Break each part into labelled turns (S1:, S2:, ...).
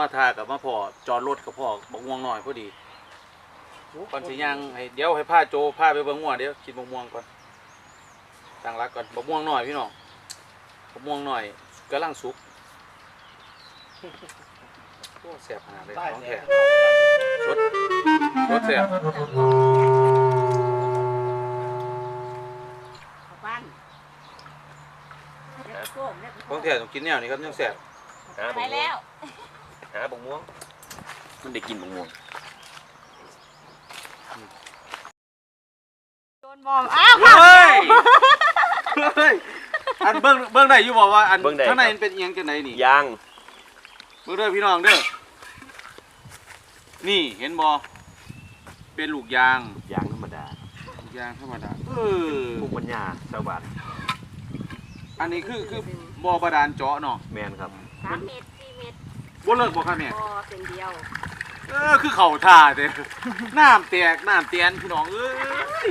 S1: มาทากับมาพอจอดรถกับพ่อบอกม่วงหน่อยพอดีก่อนสิย่างให้เดี๋ยวให้พาโจพาไปเบิ่งม่วงเดี๋ยวกินบกม่วงก่อนตั้งรักก่อนบกม่วงหน่อยพี่น้องบกม่วงหน่อยกำลังสุกโอ้แสบขนาดเลยของแท้สดสดแสบ
S2: บ้านเด็กโก้เด็ก
S1: ของแท้ต้องกินแนวนี้ครับยังแสบ
S3: หา
S2: ไป
S3: บักม่ว
S2: แล้
S3: ง
S2: ว
S3: หาบักม่วง มันได้กินบักม่วง
S2: โดนบอมอ้าว
S1: เฮ้ยเฮ้ยอันเบิ่งเบิ่งได้อยู่บอกว่าอันข้างในมันเป็นเอียงจังไดนี่
S3: ยาง
S1: เบิ่งเด้อพี่น้องเด้อนี่เห็นบอเป็นลูกยาง
S3: ยางธรรมดา
S1: ลูกยางธรรมดาเออ
S3: ภูมิปัญญาชาวบ้าน
S1: อันนี้คือคือบอบาดาลเจาะเนาะ
S3: แมนครับ
S2: สามเมตรสี่เมตร
S1: บ่เลิกบ่ครับแม่
S2: พอเป็นเดียว
S1: เออคือเข่าท่าเด้อน้ำแตกน้ำเตียนพี่น้องเอ้ย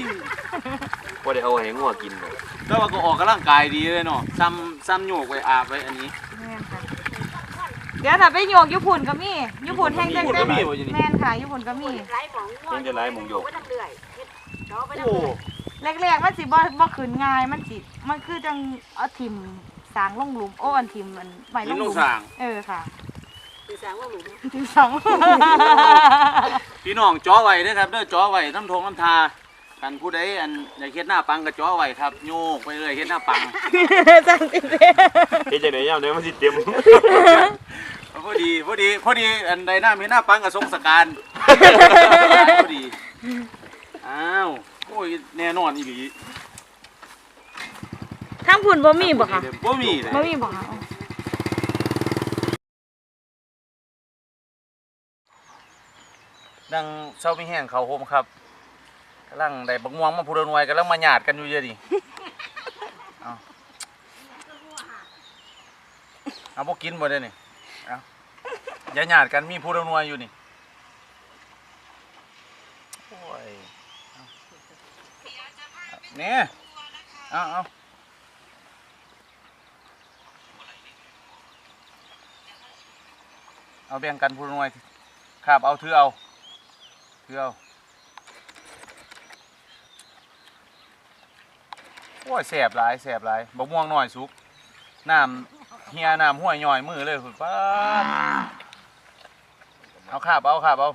S3: ว่าได้เอาให้งัวกินเลย
S1: แต่ว่าก็ออกกำลังกายดีเลยเนาะซ้ำซ้ำโยกไว้อาบไว้อันนี้
S4: เดี๋ยวถ้าไปโยกญี่ปุ่นก็มีญี่ปุ่นแห้งจัง
S1: ญี่ปุ่นก็มีบ่อยู่นี่
S4: แม่นค่ะญี่ปุ่นก็มี
S2: ไร้ของง่วงไว้ทำเรื่อยเฮ็ดเนาะไปทำ
S1: โอ้
S2: เรื่อย
S4: แรกๆมันสิบ่บ่ขืนง่ายมันสิมันคือจังเอาทิมสางลงหลุมโอ้อันทิมมันใหม่ล
S1: ลิ้น
S4: งห
S1: ล
S4: ลุ
S1: ง
S4: ม
S1: สร้าง
S4: เออค่ะ
S2: สื่อสารว่าหลุม
S4: ทิมสอง
S1: พี่น้องจ่อไว้เด้อครับเด้อจ่อไว้น้ำทงน้ำทากันผู้ใดอันอยากเฮ็ดหน้าปังก็จ่อไว้ครับโยกไปเลยเฮ็ดหน้าปัง
S4: จังสิเด้
S3: เฮ็ดจังได๋ยามใดมันสิเต็ม
S1: พอดีพอดีพอดีอันใดหน้ามีหน้าปังกับทรงสการพอดีอ้าวโอ้ยแน่นอนอีหลี
S4: ทั้งพุ่นบ่มีบ่คะ
S1: บ่มีเลย
S4: บ่มีบ่คะ
S1: ดังเช้ามีแห้งเขาโฮมครับกำลังได้บักม่วงมาพูดนวยกำลังมาหยาดกันอยู่เยอะดิเอาเอาบ่กินบ่ได้นี่เอาอย่าหยาดกันมีพูดนวยอยู่นี่โอ้ยเอาเนี่ยเอาเอาเอาแบ่งกันพูดนวยครับเอาถือเอา ถือเอาโอ้ยแสบหลายแสบหลายบักม่วงหน่อยสุกน้ำเฮียน้ำห้วยย่อยมือเลยคุณป้าดเอาขาบเอาขาบเอา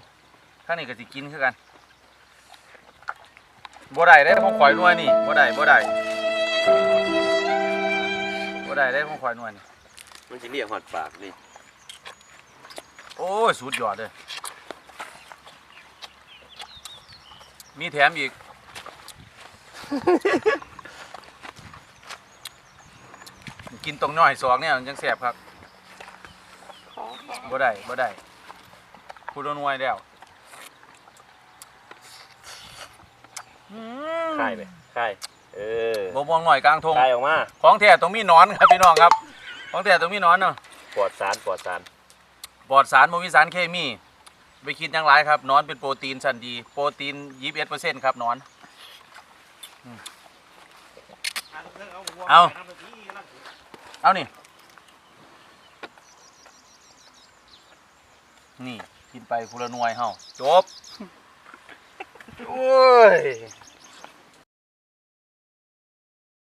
S1: ข้างนี้ก็สิกินคือกันบ่ได้ได้ของข่อยหน่วยนี่บ่ได้บ่ได้บ่ได้ได้ของข่อยหน่วยนี่
S3: มันสิเรียกฮอดปากนี่
S1: โอ้ยสุดยอดเลย มีแถมอีก กินตรงน้อยสองเนี่ยมันยังแสบครับบ่ได้บ่ได้พูดนวยแล้วอืม
S3: ค่ายไปค่ายเออ
S1: บ่ม่วงหน่อยกลางทง
S3: ค่ายออกมา
S1: ของแท้ต้องมีหนอนครับพี่น้องครับ ของแท้ต้องมีหนอนเนาะ
S3: ปลอดสารปลอดสาร
S1: ปลอดสารบ่มีสารเคมี ไปคิดหยังหลายครับนอนเป็นโปรตีนสันดี โปรตีนยี่ปีสเปเซนครับนอน เอา เอานี่ นี่ กินไปพูละนวยเฮาจบ โอ้ย